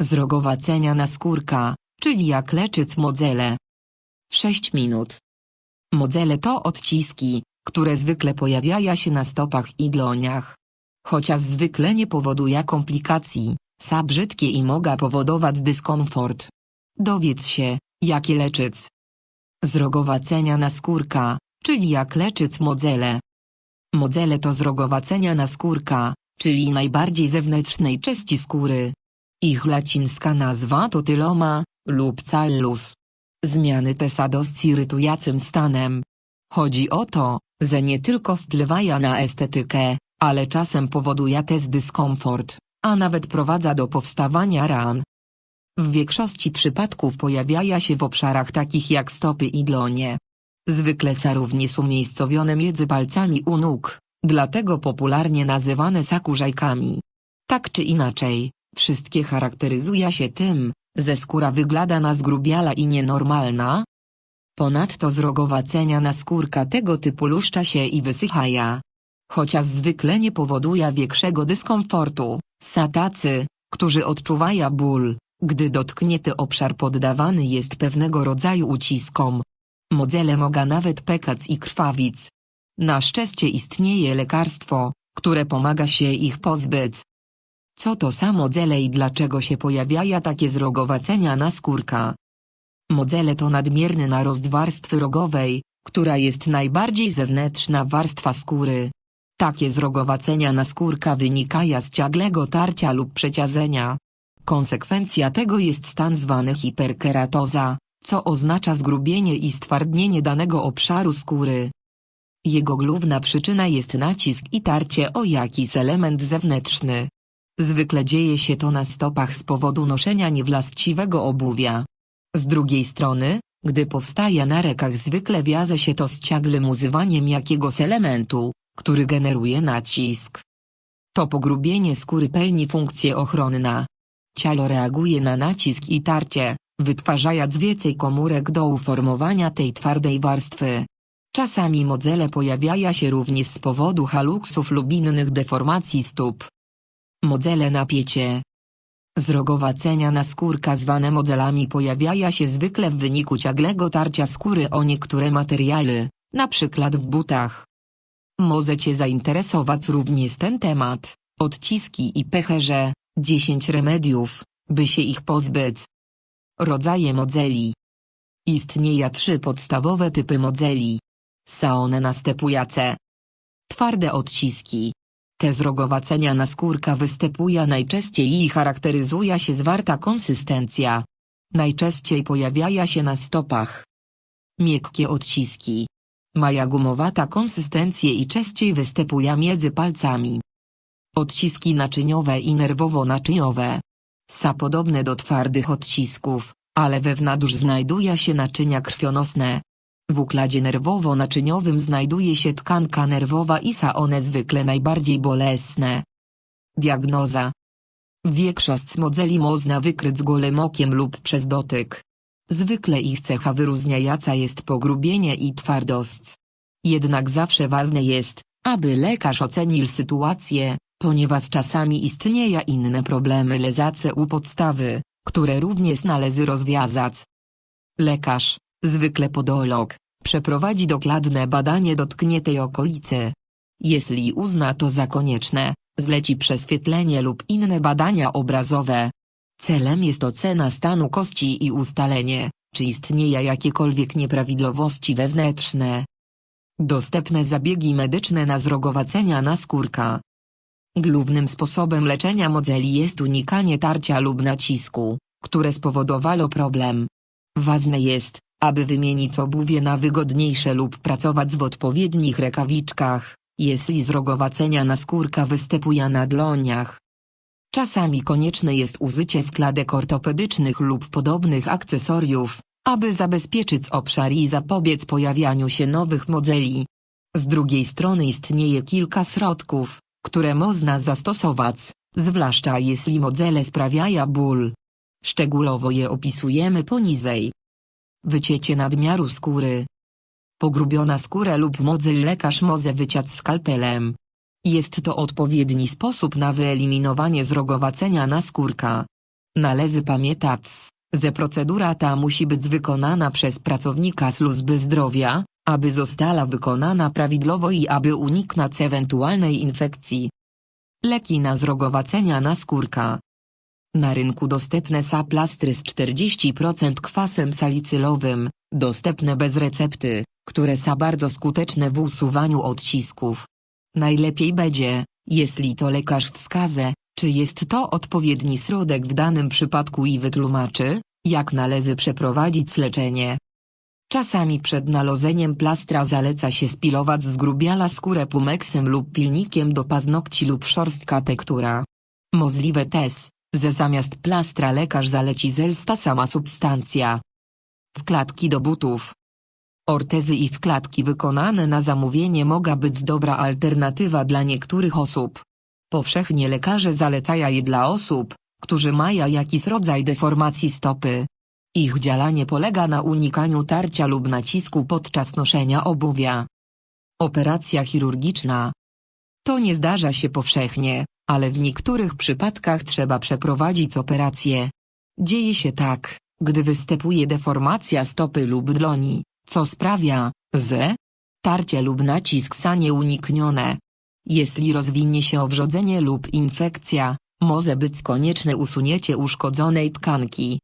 Zrogowacenia naskórka, czyli jak leczyć modzele. 6 minut. Modzele to odciski, które zwykle pojawiają się na stopach i dłoniach. Chociaż zwykle nie powoduje komplikacji, są brzydkie i mogą powodować dyskomfort. Dowiedz się, jakie leczyć. Zrogowacenia naskórka, czyli jak leczyć modzele. Modzele to zrogowacenia naskórka, czyli najbardziej zewnętrznej części skóry. Ich łacińska nazwa to tyloma lub callus. Zmiany te są irytującym stanem. Chodzi o to, że nie tylko wpływają na estetykę, ale czasem powoduje też dyskomfort, a nawet prowadza do powstawania ran. W większości przypadków pojawiają się w obszarach takich jak stopy i dłonie. Zwykle są również umiejscowione między palcami u nóg, dlatego popularnie nazywane są kurzajkami. Tak czy inaczej, wszystkie charakteryzuje się tym, że skóra wygląda na zgrubiala i nienormalna. Ponadto zrogowacenia naskórka tego typu luszcza się i wysychaja. Chociaż zwykle nie powoduje większego dyskomfortu, są tacy, którzy odczuwają ból, gdy dotknięty obszar poddawany jest pewnego rodzaju uciskom. Modzele mogą nawet pekać i krwawić. Na szczęście istnieje lekarstwo, które pomaga się ich pozbyć. Co to są modzele i dlaczego się pojawiają takie zrogowacenia naskórka? Modzele to nadmierny narost warstwy rogowej, która jest najbardziej zewnętrzna warstwa skóry. Takie zrogowacenia naskórka wynikają z ciągłego tarcia lub przeciazenia. Konsekwencja tego jest stan zwany hiperkeratoza, co oznacza zgrubienie i stwardnienie danego obszaru skóry. Jego główna przyczyna jest nacisk i tarcie o jakiś element zewnętrzny. Zwykle dzieje się to na stopach z powodu noszenia niewłaściwego obuwia. Z drugiej strony, gdy powstaje na rekach zwykle wiąże się to z ciągłym używaniem jakiegoś elementu, który generuje nacisk. To pogrubienie skóry pełni funkcję ochronna. Ciało reaguje na nacisk i tarcie, wytwarzając więcej komórek do uformowania tej twardej warstwy. Czasami modzele pojawiają się również z powodu haluksów lub innych deformacji stóp. Modzele napięcie Zrogowacenia naskórka zwane modzelami pojawiają się zwykle w wyniku ciągłego tarcia skóry o niektóre materiały, na przykład w butach. Może Cię zainteresować również ten temat, odciski i pecherze, 10 remediów, by się ich pozbyć. Rodzaje modzeli Istnieją trzy podstawowe typy modzeli. Są one następujące. Twarde odciski. Te zrogowacenia naskórka występuje najczęściej i charakteryzuje się zwarta konsystencja. Najczęściej pojawiają się na stopach. Miękkie odciski. Maja gumowata konsystencję i częściej występuje między palcami. Odciski naczyniowe i nerwowo-naczyniowe. Są podobne do twardych odcisków, ale we wnętrzu znajduje się naczynia krwionosne. W układzie nerwowo-naczyniowym znajduje się tkanka nerwowa i są one zwykle najbardziej bolesne. Diagnoza Większość modzeli można wykryć golem okiem lub przez dotyk. Zwykle ich cecha wyróżniająca jest pogrubienie i twardość. Jednak zawsze ważne jest, aby lekarz ocenił sytuację, ponieważ czasami istnieją inne problemy leżące u podstawy, które również należy rozwiązać. Lekarz, zwykle podolog, przeprowadzi dokładne badanie dotkniętej okolicy. Jeśli uzna to za konieczne, zleci prześwietlenie lub inne badania obrazowe. Celem jest ocena stanu kości i ustalenie, czy istnieją jakiekolwiek nieprawidłowości wewnętrzne. Dostępne zabiegi medyczne na zrogowacenia naskórka. Głównym sposobem leczenia modzeli jest unikanie tarcia lub nacisku, które spowodowało problem. Ważne jest, aby wymienić obuwie na wygodniejsze lub pracować w odpowiednich rękawiczkach, jeśli zrogowacenia naskórka występuje na dłoniach. Czasami konieczne jest użycie wkładek ortopedycznych lub podobnych akcesoriów, aby zabezpieczyć obszar i zapobiec pojawianiu się nowych modzeli. Z drugiej strony istnieje kilka środków, które można zastosować, zwłaszcza jeśli modzele sprawiają ból. Szczegółowo je opisujemy poniżej. Wyciecie nadmiaru skóry. Pogrubiona skóra lub modzel lekarz może wyciąć skalpelem. Jest to odpowiedni sposób na wyeliminowanie zrogowacenia naskórka. Należy pamiętać, że procedura ta musi być wykonana przez pracownika służby zdrowia, aby została wykonana prawidłowo i aby uniknąć ewentualnej infekcji. Leki na zrogowacenia naskórka Na rynku dostępne są plastry z 40% kwasem salicylowym, dostępne bez recepty, które są bardzo skuteczne w usuwaniu odcisków. Najlepiej będzie, jeśli to lekarz wskaże, czy jest to odpowiedni środek w danym przypadku i wytłumaczy, jak należy przeprowadzić leczenie. Czasami przed nalozeniem plastra zaleca się spilować zgrubiala skórę pumeksem lub pilnikiem do paznokci lub szorstka tektura. Możliwe też, że zamiast plastra lekarz zaleci zelsta sama substancja. Wkładki do butów Ortezy i wkładki wykonane na zamówienie mogą być dobra alternatywa dla niektórych osób. Powszechnie lekarze zalecają je dla osób, którzy mają jakiś rodzaj deformacji stopy. Ich działanie polega na unikaniu tarcia lub nacisku podczas noszenia obuwia. Operacja chirurgiczna. To nie zdarza się powszechnie, ale w niektórych przypadkach trzeba przeprowadzić operację. Dzieje się tak, gdy występuje deformacja stopy lub dłoni, co sprawia, że tarcie lub nacisk są nieuniknione. Jeśli rozwinie się owrzodzenie lub infekcja, może być konieczne usunięcie uszkodzonej tkanki.